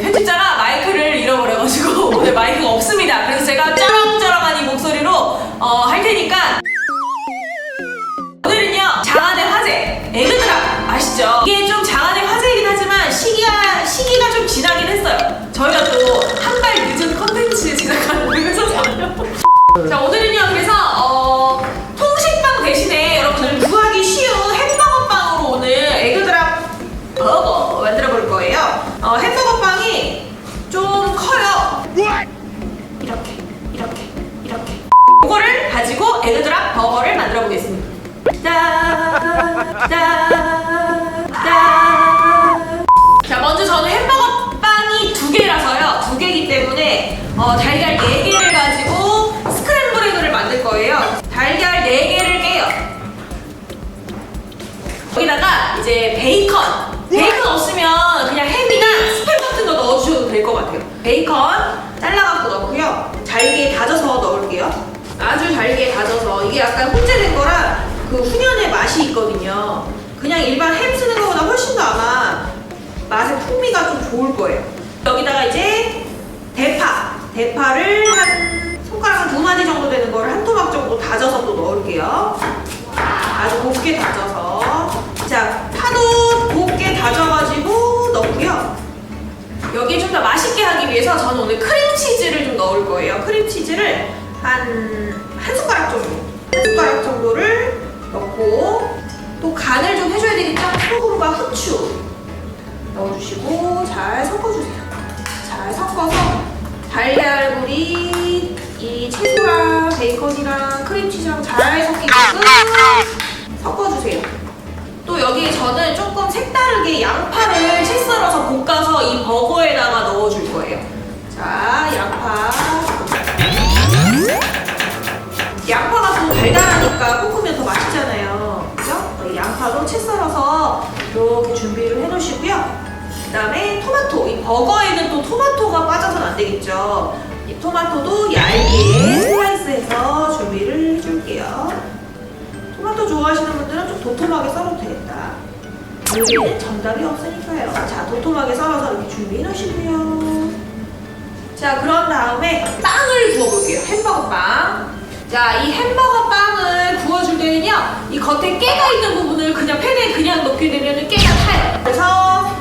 편집자가 마이크를 잃어버려가지고 오늘 마이크가 없습니다. 그래서 제가 짜랑짜랑한 이 목소리로 어, 할 테니까 오늘은요 장안의 화제 에그드랍 아시죠? 이게 좀 장안의 화제이긴 하지만 시기가 시기가 좀 지나긴 했어요. 저희가 또 한 발 늦은 컨텐츠 제작하는 거예요. 자 오늘 에그드랍 버거를 만들어 보겠습니다. 자 먼저 저는 햄버거 빵이 두 개라서요. 두 개이기 때문에 어, 달걀 네 개를 가지고 스크램블 에그를 만들 거예요. 달걀 네 개를 깨요. 여기다가 이제 베이컨. 베이컨 없으면 그냥 햄이나 스팸 같은 거 넣어주셔도 될 것 같아요. 베이컨 잘라갖고 넣고요. 잘게 다져서 넣을게요. 아주 잘게 다져서 이게 약간 혼재된 거라 그 훈연의 맛이 있거든요. 그냥 일반 햄 쓰는 것보다 훨씬 더 아마 맛의 풍미가 좀 좋을 거예요. 여기다가 이제 대파. 대파를 한 손가락 한 두 마디 정도 되는 거를 한 토막 정도 다져서 또 넣을게요. 아주 곱게 다져서 자 파도 곱게 다져가지고 넣고요 여기에 좀 더 맛있게 하기 위해서 저는 오늘 크림치즈를 좀 넣을 거예요 크림치즈를 한 한 숟가락 정도 한 숟가락 정도를 넣고 또 간을 좀 해줘야 되겠죠 소금과 후추 넣어주시고 잘 섞어주세요 잘 섞어서 달걀물이 이 채소랑 베이컨이랑 크림치즈랑 잘 섞이게끔 섞어주세요. 또 여기 저는 조금 색다르게 양파를 채 썰어서 볶아서 이 버거에다가 넣어줄 거예요. 자, 양파. 준비를 해 놓으시고요. 그 다음에 토마토. 이 버거에는 또 토마토가 빠져서는 안 되겠죠. 이 토마토도 얇게 슬라이스해서 준비를 해줄게요. 토마토 좋아하시는 분들은 좀 도톰하게 썰어도 되겠다. 요리에는 정답이 없으니까요. 자, 도톰하게 썰어서 이렇게 준비해 놓으시고요. 자, 그런 다음에 빵을 구워볼게요. 햄버거 빵. 자, 이 햄버거 빵을 구워줄 때는요, 이 겉에 깨가 있는 부분을 그냥 팬에 그냥 넣게 되면 깨가 타요. 그래서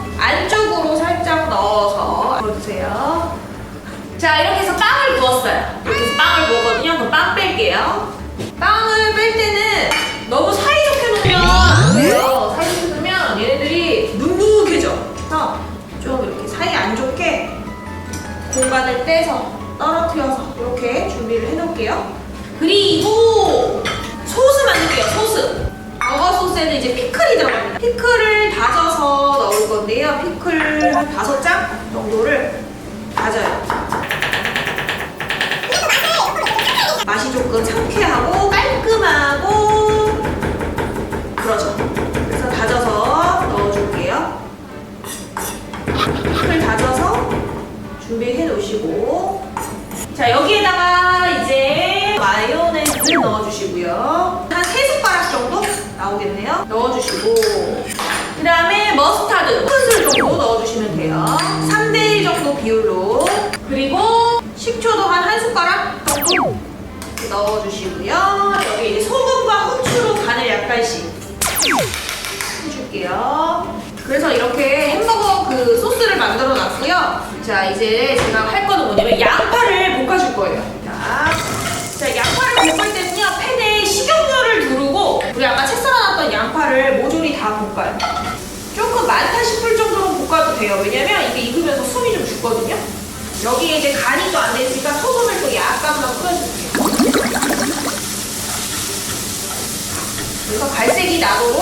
피클을 다져서 넣을 건데요. 피클 한 다섯 장 정도를 다져요. 맛이 조금 상쾌하고 깔끔하고 그러죠. 그래서 다져서 넣어줄게요. 피클 다져서 준비해 놓으시고 자 여기에다가 이제 마요네즈 넣어주시고요 나오겠네요 넣어주시고 그 다음에 머스타드 큰술 정도 넣어주시면 돼요 3대1 정도 비율로 그리고 식초도 한 한 숟가락 정도 넣어주시고요 여기 이제 소금과 후추로 간을 약간씩 해줄게요. 그래서 이렇게 햄버거 그 소스를 만들어 놨고요. 자, 이제 제가 할 거는 뭐냐면 양파를 볶아줄 거예요. 자, 자 양파를 볶을 때는요, 팬에 식용유를 두르고, 우리 아까 채 썰어놨던 양파를 모조리 다 볶아요. 조금 많다 싶을 정도로 볶아도 돼요. 왜냐면 이게 익으면서 숨이 좀 죽거든요. 여기에 이제 간이 또안 됐으니까 소금을 또 약간만 뿌려줄게요. 그래서 갈색이 나도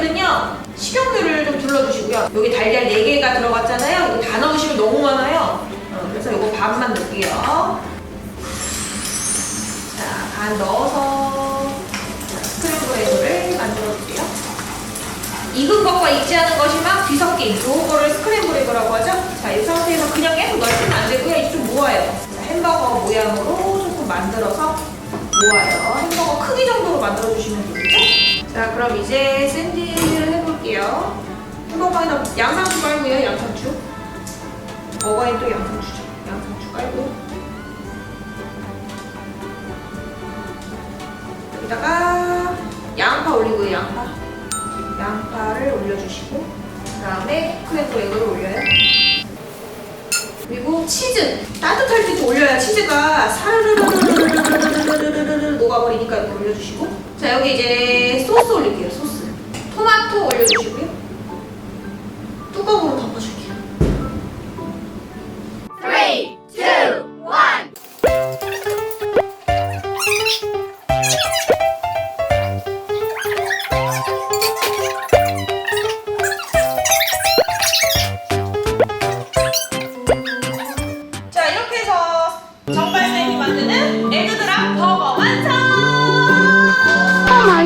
여기는요 식용유를 좀 둘러주시고요. 여기 달걀 4개가 들어갔잖아요. 이거 다 넣으시면 너무 많아요. 어, 그래서 이거 반만 넣을게요. 자반 넣어서 스크램블에그를 만들어줄게요. 익은 것과 익지 않은 것이 막 뒤섞인 요거를 스크램블에그라고 하죠? 자이 상태에서 그냥 계속 넣으시면 안 되고요. 이좀 모아요. 자, 햄버거 모양으로 조금 만들어서 모아요. 크기 정도로 만들어 주시면 되겠죠? 자, 그럼 이제 샌드위치를 해볼게요. 햄버거에다 양상추 깔고요, 양상추. 버거에 또 양상추죠. 양상추 깔고. 여기다가 양파 올리고요, 양파. 양파를 올려주시고 그 다음에 크랜블 에그를 올려요 그리고 치즈. 따뜻할 때 좀 올려야 치즈가 사르르르르르르르르르르 녹아버리니까 이렇게 올려주시고 자 여기 이제 소스 올릴게요 소스 토마토 올려주시고요 뚜껑으로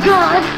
god.